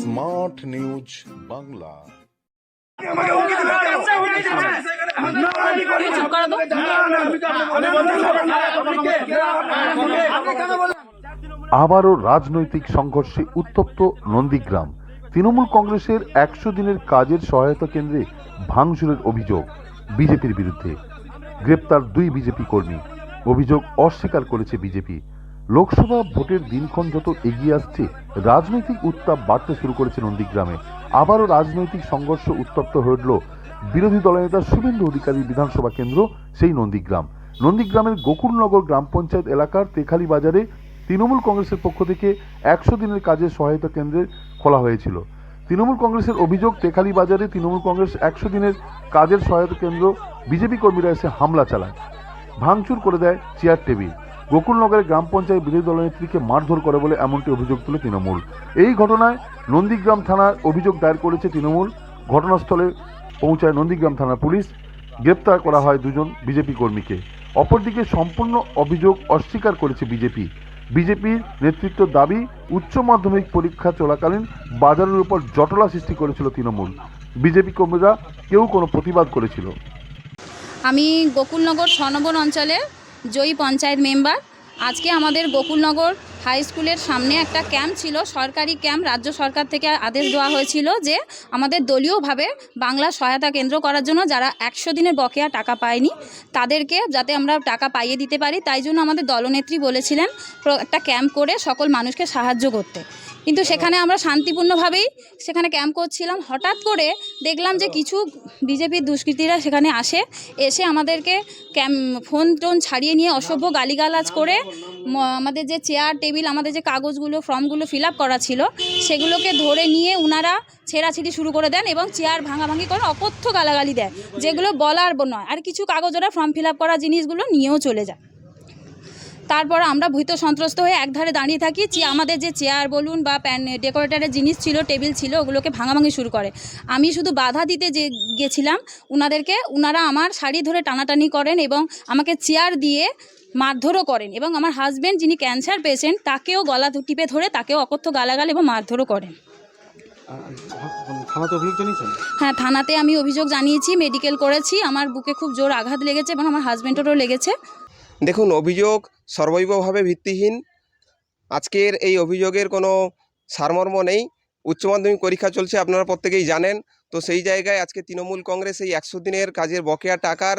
Smart news Bangla. আবারও রাজনৈতিক সংঘর্ষে উত্তপ্ত নন্দীগ্রাম। তৃণমূল কংগ্রেসের একশো দিনের কাজের সহায়তা কেন্দ্রে ভাঙচুরের অভিযোগ বিজেপির বিরুদ্ধে। গ্রেপ্তার দুই বিজেপি কর্মী। অভিযোগ অস্বীকার করেছে বিজেপি। লোকসভা ভোটের দিনক্ষণ যত এগিয়ে আসছে, রাজনৈতিক উত্তাপ বাড়তে শুরু করেছে নন্দীগ্রামে। আবারও রাজনৈতিক সংঘর্ষ উত্তপ্ত হয়ে উঠল। বিরোধী দলনেতা শুভেন্দু অধিকারী বিধানসভা কেন্দ্র, সেই নন্দীগ্রাম। নন্দীগ্রামের গোকুলনগর গ্রাম পঞ্চায়েত এলাকার তেখালি বাজারে তৃণমূল কংগ্রেসের পক্ষ থেকে একশো দিনের কাজের সহায়তা কেন্দ্রে খোলা হয়েছিল। তৃণমূল কংগ্রেসের অভিযোগ, তেখালি বাজারে তৃণমূল কংগ্রেস একশো দিনের কাজের সহায়তা কেন্দ্র বিজেপি কর্মীরা এসে হামলা চালায়। ভাঙচুর করে দেয় চেয়ার টেবিল। গোকুলনগরের গ্রাম পঞ্চায়েত বিরোধী দলনেত্রীকে মারধর করে বলে এমনটি অভিযোগ তুলে তৃণমূল। এই ঘটনায় নন্দীগ্রাম থানার অভিযোগ দায়ের করেছে তৃণমূল। ঘটনাস্থলে পৌঁছায় নন্দীগ্রাম থানার পুলিশ। গ্রেপ্তার করা হয় দুজন বিজেপি কর্মীকে। অপরদিকে সম্পূর্ণ অভিযোগ অস্বীকার করেছে বিজেপি। বিজেপির নেতৃত্ব দাবি, উচ্চ মাধ্যমিক পরীক্ষা চলাকালীন বাজারের উপর জটলা সৃষ্টি করেছিল তৃণমূল। বিজেপি কর্মীরা কেউ কোনো প্রতিবাদ করেছিল। আমি গোকুলনগর ছ নম্বর অঞ্চলের জয়ী পঞ্চায়েত মেম্বার। আজকে আমাদের গোকুলনগর হাই স্কুলের সামনে একটা ক্যাম্প ছিল, সরকারি ক্যাম্প। রাজ্য সরকার থেকে আদেশ দেওয়া হয়েছিল যে আমাদের দলীয়ভাবে বাংলা সহায়তা কেন্দ্র করার জন্য যারা একশো দিনের বকেয়া টাকা পায়নি, তাদেরকে যাতে আমরা টাকা পাইয়ে দিতে পারি। তাই জন্য আমাদের দলনেত্রী বলেছিলেন, একটা ক্যাম্প করে সকল মানুষকে সাহায্য করতে। কিন্তু সেখানে আমরা শান্তিপূর্ণভাবেই সেখানে ক্যাম্প করছিলাম। হঠাৎ করে দেখলাম যে কিছু বিজেপির দুষ্কৃতীরা সেখানে আসে, এসে আমাদেরকে ক্যাম ফোন টোন ছাড়িয়ে নিয়ে অসভ্য গালিগালাজ করে আমাদের যে চেয়ার টেবিল আমাদের যে কাগজগুলো ফর্মগুলো ফিল করা ছিল, সেগুলোকে ধরে নিয়ে উনারা ছেঁড়াছিড়ি শুরু করে দেন এবং চেয়ার ভাঙাভাঙি করে অকথ্য গালাগালি দেয়, যেগুলো বলার নয়। আর কিছু কাগজ ওরা ফর্ম ফিল করা জিনিসগুলো নিয়েও চলে যায়। তারপর আমরা ভীত সন্ত্রস্ত হয়ে একধারে দাঁড়িয়ে থাকি। যে আমাদের যে চেয়ার বলুন বা প্যান ডেকোরেটারের জিনিস ছিল টেবিল ছিল ওগুলোকে ভাঙাভাঙি শুরু করে। আমি শুধু বাধা দিতে যে গেছিলাম উনাদেরকে উনারা আমার শাড়ি ধরে টানাটানি করেন এবং আমাকে চেয়ার দিয়ে মারধরও করেন এবং আমার হাজব্যান্ড যিনি ক্যান্সার পেশেন্ট তাকেও গলা টিপে ধরে তাকেও অকথ্য গালাগাল এবং মারধরও করেন। হ্যাঁ থানাতে আমি অভিযোগ জানিয়েছি মেডিকেল করেছি আমার বুকে খুব জোর আঘাত লেগেছে এবং আমার হাজব্যান্ডেরও লেগেছে। দেখুন, অভিযোগ সর্বৈবভাবে ভিত্তিহীন। আজকের এই অভিযোগের কোনো সারমর্ম নেই। উচ্চ মাধ্যমিক পরীক্ষা চলছে, আপনারা প্রত্যেকেই জানেন। তো সেই জায়গায় আজকে তৃণমূল কংগ্রেস এই একশো দিনের কাজের বকেয়া টাকার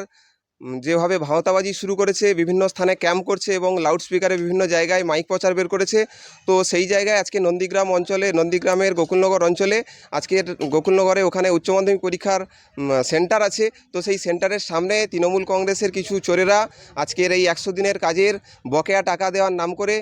যেভাবে ভাওতাবাজি শুরু করেছে, বিভিন্ন স্থানে ক্যাম্প করছে এবং লাউডস্পিকারে বিভিন্ন জায়গায় মাইক প্রচার বের করেছে। তো সেই জায়গায় আজকে নন্দীগ্রাম অঞ্চলে, নন্দীগ্রামের গোকুলনগর অঞ্চলে, আজকের গোকুলনগরে ওখানে উচ্চ মাধ্যমিক পরীক্ষার সেন্টার আছে। তো সেই সেন্টারের সামনে তৃণমূল কংগ্রেসের কিছু চোরেরা আজকের এই একশো দিনের কাজের বকেয়া টাকা দেওয়ার নাম করে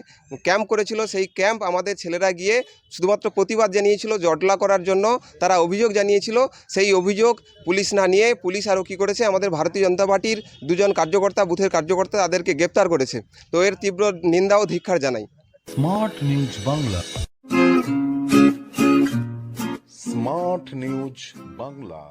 ক্যাম্প করেছিল। সেই ক্যাম্প আমাদের ছেলেরা গিয়ে শুধুমাত্র প্রতিবাদ জানিয়েছিল, জটলা করার জন্য তারা অভিযোগ জানিয়েছিল। সেই অভিযোগ পুলিশ না নিয়ে পুলিশ আরও কী করেছে? আমাদের ভারতীয় জনতা পার্টির দুজন কার্যকর্তা, বুথের কার্যকর্তা তাদেরকে গ্রেপ্তার করেছে। তো এর তীব্র নিন্দা ও ধিক্ষার জানাই। Smart news Bangla. Smart news Bangla.